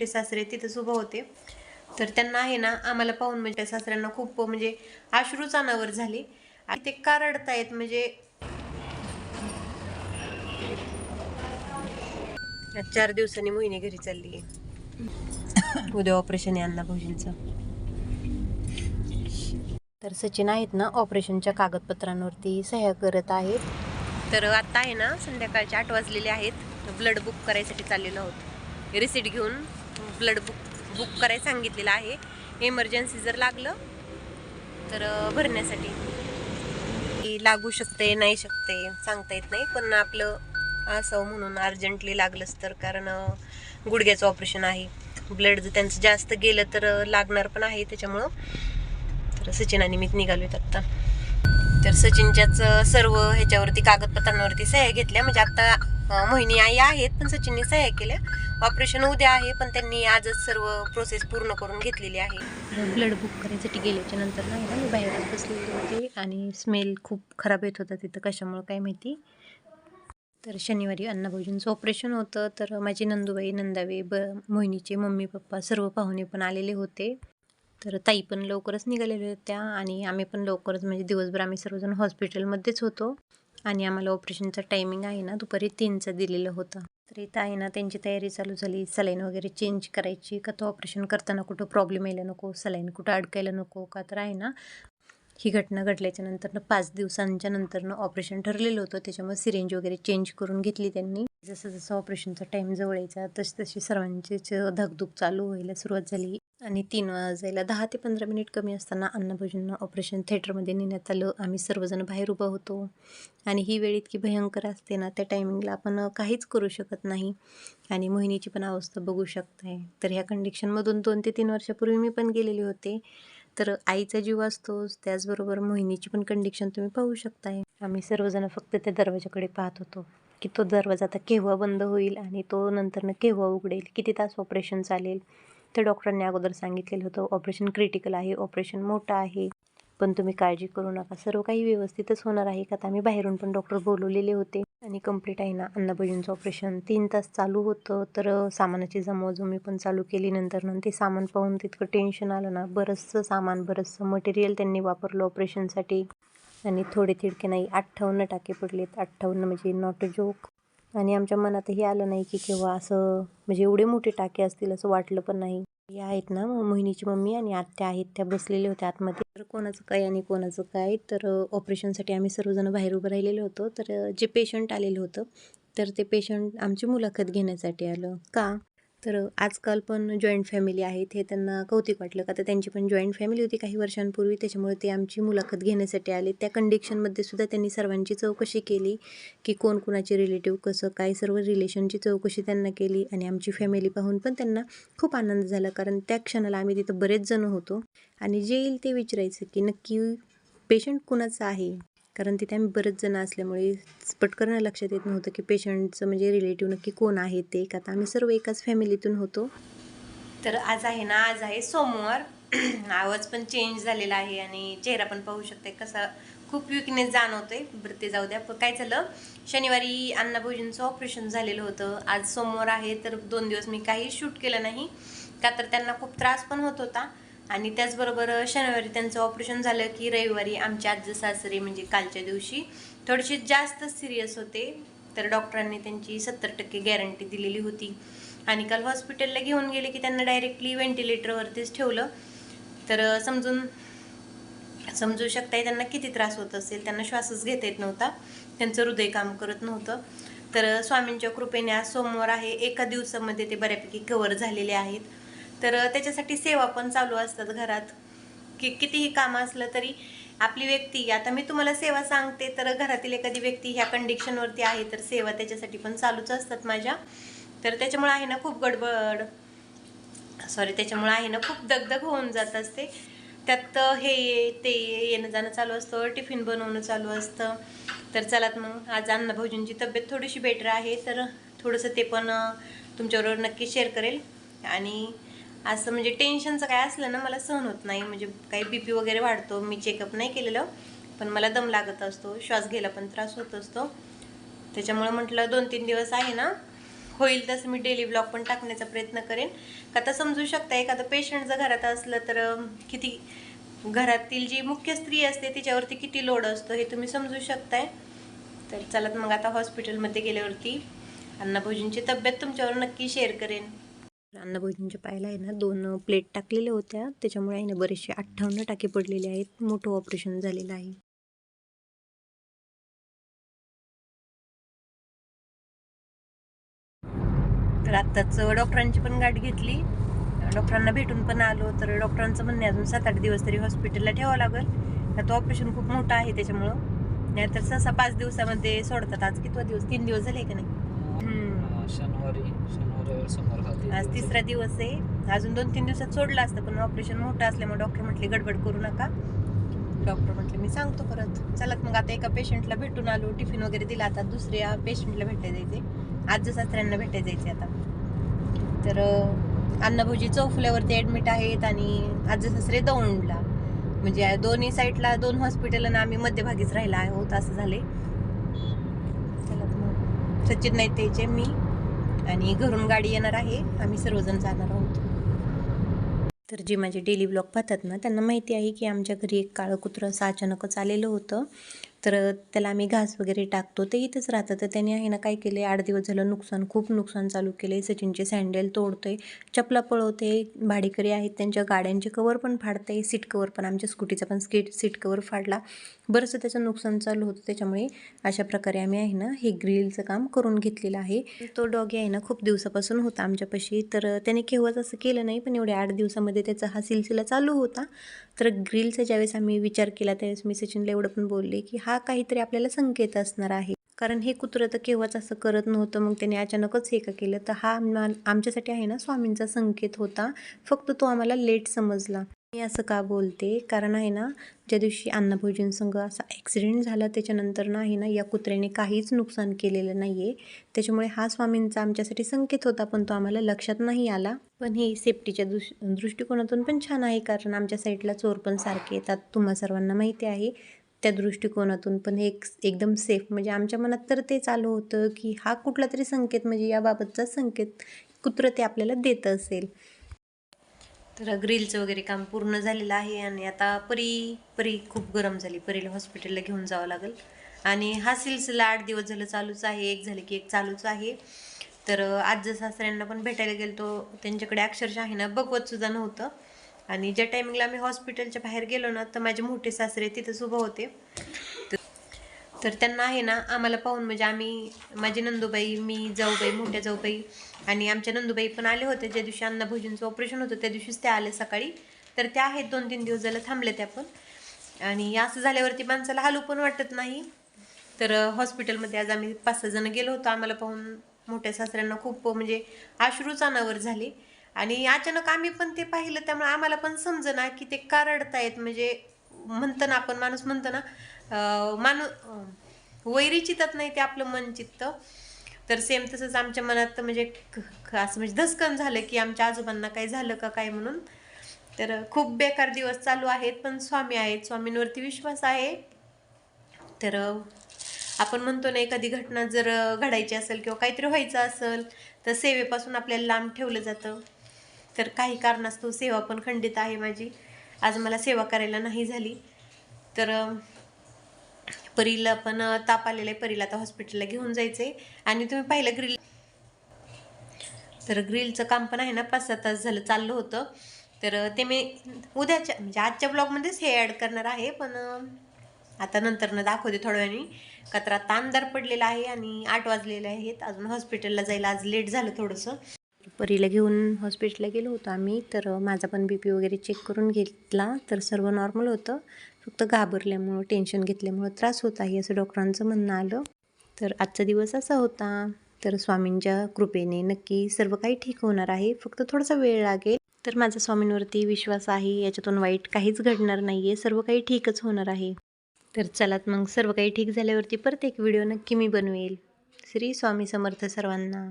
मोठे सासरे तिथंच उभं होते. तर त्यांना आहे ना आम्हाला पाहून म्हणजे त्या सासऱ्यांना खूप म्हणजे अश्रूच अनावर झाले. आणि ते का रडतायत म्हणजे चार दिवसांनी मोहिनी घरी चालली आहे उद्या ऑपरेशन आहे अण्णा भाऊजींचं. तर सचिन आहेत ना ऑपरेशनच्या कागदपत्रांवरती सह्या करत आहेत. तर आता आहे ना संध्याकाळचे आठ वाजलेले आहेत. ब्लड बुक करायसाठी चाललेलो आहोत. रिसिट घेऊन ब्लड बुक बुक करायला सांगितलेलं आहे. इमर्जन्सी जर लागलं तर भरण्यासाठी. की लागू शकते नाही शकते सांगता येत नाही. पण आपलं असं म्हणून अर्जंटली लागलंच तर कारण गुडघ्याचं ऑपरेशन आहे. ब्लड जर त्यांचं जास्त गेलं तर लागणार पण आहे त्याच्यामुळं. तर सचिन आणि निघालो आहेत आत्ता तर सचिनच्याच सर्व ह्याच्यावरती कागदपत्रांवरती सह्या घेतल्या. म्हणजे आता मोहिनी आई आहेत पण सचिनने सह्या केल्या. ऑपरेशन उद्या आहे पण त्यांनी आजच सर्व प्रोसेस पूर्ण करून घेतलेली आहे. ब्लड बुक करायसाठी गेल्याच्यानंतर नाही ना मी बसलेली होती आणि स्मेल खूप खराब येत होता तिथं. कशामुळं काय माहिती? तर शनिवारी अण्णाभाऊजींचं ऑपरेशन होतं. तर माझी नंदूबाई नंदावे ब मोहिनीचे मम्मी पप्पा सर्व पाहुणे पण आलेले होते. तर ताई पण लवकरच निघालेल्या होत्या आणि आम्ही पण लवकरच म्हणजे दिवसभर आम्ही सर्वजण हॉस्पिटलमध्येच होतो. आणि आम्हाला ऑपरेशनचा टायमिंग आहे ना दुपारी तीनचं दिलेलं होतं. तर इथं आहे ना त्यांची तयारी चालू झाली. सलाईन वगैरे चेंज करायची. का तो ऑपरेशन करताना कुठं प्रॉब्लेम यायला नको सलाईन कुठं अडकायला नको का तर आहे ना ही घटना घडल्याच्या नंतरनं पाच दिवसांच्या नंतरनं ऑपरेशन ठरलेलं होतं. त्याच्यामुळे सिरेंज वगैरे चेंज करून घेतली त्यांनी. जसं जसं ऑपरेशनचा टाईम जवळ यायचा तशी तशी सर्वांचीच धगधुक चालू व्हायला सुरुवात झाली. आणि तीन वाजायला दहा ते पंधरा मिनिट कमी असताना अण्णाभाऊजींना ऑपरेशन थिएटरमध्ये नेण्यात आलं. आम्ही सर्वजण बाहेर उभं होतो. आणि ही वेळ इतकी भयंकर असते ना त्या टायमिंगला आपण काहीच करू शकत नाही. आणि मोहिनीची पण अवस्था बघू शकताय. तर ह्या कंडिशनमधून दोन ते तीन वर्षापूर्वी मी पण गेलेले होते. तर आईचा जीव असतोच त्याचबरोबर मोहिनीची पण कंडिशन तुम्ही पाहू शकताय. आम्ही सर्वजण फक्त त्या दरवाजाकडे पाहत होतो की तो दरवाजा आता केव्हा बंद होईल आणि तो नंतरनं केव्हा उघडेल किती तास ऑपरेशन चालेल. तर डॉक्टरांनी अगोदर सांगितलेलं होतं ऑपरेशन क्रिटिकल आहे ऑपरेशन मोठं आहे पण तुम्ही काळजी करू नका. सर्व काही व्यवस्थितच होणार आहे का? आता आम्ही बाहेरून पण डॉक्टर बोलवलेले होते. आणि कंप्लीट आहे ना. अन्नभोजनचं ऑपरेशन तीन तास चालू होतं. तर सामानाची जमवाजमी पण चालू केली नंतर नंतर ते सामान पाहून तितकं टेन्शन आलं ना. बरंचसं सामान बरंचसं मटेरियल त्यांनी वापरलं ऑपरेशनसाठी आणि थोडे तिडके नाही अठ्ठावन्न टाके पडलेत. अठ्ठावन्न म्हणजे नॉट अ जोक आणि आमच्या मनातही आलं नाही की केव्हा असं म्हणजे एवढे मोठे टाके असतील असं वाटलं पण नाही. या आहेत ना मग मोहिनीची मम्मी आणि आत्या आहेत. त्या बसलेल्या होत्या आतमध्ये. तर कोणाचं काय आणि कोणाचं काय तर ऑपरेशनसाठी आम्ही सर्वजण बाहेर उभं राहिलेलो होतो. तर जे पेशंट आलेलं होतं तर ते पेशंट आमची मुलाखत घेण्यासाठी आलं. का? तर आजकाल पण जॉईंट फॅमिली आहेत हे त्यांना कौतिक वाटलं का? तर त्यांची पण जॉईंट फॅमिली होती काही वर्षांपूर्वी त्याच्यामुळे ते आमची मुलाखत घेण्यासाठी आले. त्या कंडिशनमध्ये सुद्धा त्यांनी सर्वांची चौकशी केली की कोण कोणाचे रिलेटिव्ह कसं काय सर्व रिलेशनची चौकशी त्यांना केली आणि आमची फॅमिली पाहून पण त्यांना खूप आनंद झाला. कारण त्या क्षणाला आम्ही तिथं बरेच जण होतो आणि जे येईल ते विचारायचं की नक्की पेशंट कुणाचं आहे? कारण तिथे आम्ही बरेच जण असल्यामुळे पटकन लक्षात येत नव्हतं की पेशंटचं म्हणजे रिलेटिव्ह नक्की कोण आहे ते. का आता आम्ही सर्व एकाच फॅमिलीतून होतो. तर आज आहे ना आज आहे सोमवार. आवाज पण चेंज झालेला आहे आणि चेहरा पण पाहू शकते कसा खूप विकनेस जाणवतोय. बरं ते जाऊ द्या. पण काय झालं शनिवारी अण्णाभाऊजींचं ऑपरेशन झालेलं होतं. आज सोमवार आहे तर दोन दिवस मी काही शूट केलं नाही. का तर त्यांना खूप त्रास पण होत होता. आणि त्याचबरोबर शनिवारी त्यांचं ऑपरेशन झालं की रविवारी आमच्या आजी सासरे म्हणजे कालच्या दिवशी थोडेसे जास्त सिरियस होते. तर डॉक्टरांनी त्यांची सत्तर टक्के गॅरंटी दिलेली होती. आणि काल हॉस्पिटलला घेऊन गेले की त्यांना डायरेक्टली व्हेंटिलेटरवरतीच ठेवलं. तर समजून समजू शकताय त्यांना किती त्रास होत असेल त्यांना श्वासच घेता येत नव्हता. त्यांचं हृदय काम करत नव्हतं. तर स्वामींच्या कृपेने आज सोमवार आहे. एका दिवसामध्ये ते बऱ्यापैकी कवर झालेले आहेत. तर त्याच्यासाठी सेवा पण चालू असतात घरात. की कितीही काम असलं तरी आपली व्यक्ती आता मी तुम्हाला सेवा सांगते तर घरातील एखादी व्यक्ती ह्या कंडिशनवरती आहे तर सेवा त्याच्यासाठी पण चालूच असतात माझ्या. तर त्याच्यामुळे आहे ना खूप गडबड. सॉरी त्याच्यामुळे आहे ना खूप दगदग होऊन जात असते. त्यात हे ये, ते येणं जाणं चालू असतं टिफिन बनवणं चालू असतं. तर चलात मग आज अण्णा भाऊजींची तब्येत थोडीशी बेटर आहे तर थोडंसं ते पण तुमच्याबरोबर नक्की शेअर करेल. आणि असं म्हणजे टेन्शनचं काय असलं ना मला सहन होत नाही. म्हणजे काही बी पी वगैरे वाढतो मी चेकअप नाही केलेलं पण मला दम लागत असतो श्वास घ्यायला पण त्रास होत असतो. त्याच्यामुळे म्हटलं दोन तीन दिवस आहे ना होईल तसं मी डेली ब्लॉग पण टाकण्याचा प्रयत्न करेन. का आता समजू शकता एखादं पेशंट जर घरात असलं तर किती घरातील जी मुख्य स्त्री असते तिच्यावरती किती लोड असतो हे तुम्ही समजू शकताय. तर चला मग आता हॉस्पिटलमध्ये गेल्यावरती अन्नभोजनची तब्येत तुमच्यावर नक्की शेअर करेन. अन्नभोजनच्या पायाला आहे ना दोन प्लेट टाकलेल्या होत्या. त्याच्यामुळे आहे ना बरेचसे अठ्ठावन्न टाके पडलेले आहेत. मोठं ऑपरेशन झालेलं आहे. तर आत्ताच डॉक्टरांची पण गाठ घेतली. डॉक्टरांना भेटून पण आलो. तर डॉक्टरांचं म्हणणे अजून सात आठ दिवस तरी हॉस्पिटलला ठेवावं लागेल. का तो ऑपरेशन खूप मोठं आहे त्याच्यामुळं. नाहीतर सहसा पाच दिवसामध्ये सोडतात. आज कितवा दिवस? तीन दिवस झाले का नाही. अं, शनिवारी शनिवारी समोर आज तिसरा दिवस आहे. अजून दोन तीन दिवसात सोडलं असतं पण ऑपरेशन मोठं असल्यामुळे डॉक्टर म्हटले गडबड करू नका. डॉक्टर म्हटले मी सांगतो परत. चलत मग आता एका पेशंटला भेटून आलो. टिफिन वगैरे दिला आता दुसऱ्या पेशंटला भेटायला जायचे आज सासऱ्यांना भेटायला जायचे आता. तर अं, अण्णाभाऊजी चौफुल्यावरती ॲडमिट आहेत आणि आज सासरे दौंडला. म्हणजे दोन्ही साईडला दोन हॉस्पिटल आणि आम्ही मध्यभागीच राहिला आहोत असं झाले मग सचिन नाही त्याचे मी आणि घरून गाडी येणार आहे. आम्ही सर्वजण जाणार आहोत. तर जे माझे डेली ब्लॉग पाहतात ना त्यांना माहिती आहे की आमच्या घरी एक काळं कुत्रं असं अचानकच आलेलं होतं. तर त्याला आम्ही घास वगैरे टाकतो. ते इथंच राहतं. तर त्याने आहे ना काय केले आठ दिवस झालं नुकसान खूप नुकसान चालू केले सचिनचे सँडल तोडतोय चपला पळवते भाडेकरी आहेत त्यांच्या गाड्यांचे कवर पण फाडते सीट कवर पण आमच्या स्कूटीचा पण स्कीट सीट कवर फाडला. बरंचसं त्याचं नुकसान चालू होतं. त्याच्यामुळे अशा प्रकारे आम्ही आहे ना हे ग्रिलचं काम करून घेतलेलं आहे. तो डॉगी आहे ना खूप दिवसापासून होता आमच्यापाशी. तर त्याने केव्हाच असं केलं नाही पण एवढ्या आठ दिवसामध्ये त्याचा हा सिलसिला चालू होता. तर ग्रिलचा ज्यावेळेस आम्ही विचार केला त्यावेळेस मी सचिनला एवढं पण बोलले की हा हा काहीतरी आपल्याला संकेत असणार आहे. कारण हे कुत्रं तर केव्हाच असं करत नव्हतं. मग त्याने अचानकच हे का केलं? तर हा आमच्यासाठी आहे ना स्वामींचा संकेत होता. फक्त तो आम्हाला लेट समजला. मी असं का बोलते? कारण आहे ना ज्या दिवशी अन्नभोजन संघ असा ॲक्सिडेंट झाला त्याच्यानंतर ना आहे ना या कुत्र्याने काहीच नुकसान केलेलं नाही आहे त्याच्यामुळे हा स्वामींचा आमच्यासाठी संकेत होता पण तो आम्हाला लक्षात नाही आला. पण हे सेफ्टीच्या दृश दृष्टिकोनातून पण छान आहे. कारण आमच्या साईडला चोर पण सारखे येतात. तुम्हा सर्वांना माहिती आहे. त्या दृष्टिकोनातून पण हे एक एकदम सेफ म्हणजे आमच्या मनात तर ते चालू होतं की हा कुठला तरी संकेत म्हणजे याबाबतचा संकेत कुत्रं ते आपल्याला देत असेल. तर ग्रिलचं वगैरे काम पूर्ण झालेलं आहे आणि आता परी परी खूप गरम झाली. परीला हॉस्पिटलला घेऊन जावं लागेल. आणि हा सिलसिला आठ दिवस झालं चालूच आहे. एक झालं की एक चालूच आहे. तर आज सासऱ्यांना पण भेटायला गेलतो. त्यांच्याकडे अक्षरशः आहे ना बघवत सुद्धा नव्हतं. आणि ज्या टायमिंगला आम्ही हॉस्पिटलच्या बाहेर गेलो ना तर माझे मोठे सासरे तिथंच उभं होते. तर त्यांना आहे ना आम्हाला पाहून म्हणजे आम्ही माझी नंदूबाई मी जाऊबाई मोठ्या जाऊबाई आणि आमच्या नंदूबाई पण आले होते. ज्या दिवशी अन्नभोजनचं ऑपरेशन होतं त्या दिवशीच त्या आले सकाळी. तर त्या आहेत दोन तीन दिवस झालं थांबले त्या पण. आणि असं झाल्यावरती माणसाला हलू पण वाटत नाही. तर हॉस्पिटलमध्ये आज आम्ही पाच सहा जण गेलो होतो. आम्हाला पाहून मोठ्या सासऱ्यांना खूप म्हणजे आश्रूच अनावर झाले. आणि अचानक आम्ही पण ते पाहिलं त्यामुळे आम्हाला पण समजना की ते का रडतायत म्हणजे म्हणतं ना आपण माणूस म्हणतो ना माणूस माणू वैरी चितत नाही ते आपलं मन चित्त. तर सेम तसंच आमच्या मनात म्हणजे असं म्हणजे धसकन झालं की आमच्या आजोबांना काय झालं का काय म्हणून. तर खूप बेकार दिवस चालू आहेत पण स्वामी आहेत. स्वामींवरती विश्वास आहे. तर आपण म्हणतो ना एखादी घटना जर घडायची असेल किंवा काहीतरी व्हायचं असेल तर सेवेपासून आपल्याला लांब ठेवलं जातं. तर काही कारणास्तव सेवा पण खंडित आहे माझी. आज मला सेवा करायला नाही झाली. तर परीला पण ताप आलेला आहे. परीला आता हॉस्पिटलला घेऊन जायचं आहे आणि तुम्ही पाहिलं ग्रिल तर ग्रिलचं काम पण आहे ना पाच सहा तास झालं चाललं होतं. तर ते मी उद्याच्या म्हणजे आजच्या ब्लॉगमध्येच हे ॲड करणार आहे. पण आता नंतरनं दाखवते थोड्या वेळाने कचरा तांदार आता पडलेला आहे आणि आठ वाजलेले आहेत. अजून हॉस्पिटलला जायला आज लेट झालं थोडंसं. परीला घेऊन हॉस्पिटलला गेलो होतो आम्ही तर माझा पण बी पी वगैरे चेक करून घेतला तर सर्व नॉर्मल होतं. फक्त घाबरल्यामुळं टेन्शन घेतल्यामुळं त्रास होत आहे असं डॉक्टरांचं म्हणणं आलं. तर आजचा दिवस असा होता. तर स्वामींच्या कृपेने नक्की सर्व काही ठीक होणार आहे. फक्त थोडासा वेळ लागेल. तर माझा स्वामींवरती विश्वास आहे. याच्यातून वाईट काहीच घडणार नाही आहे सर्व काही ठीकच होणार आहे. तर चलात मग सर्व काही ठीक झाल्यावरती परत एक व्हिडिओ नक्की मी बनवेल. श्री स्वामी समर्थ सर्वांना.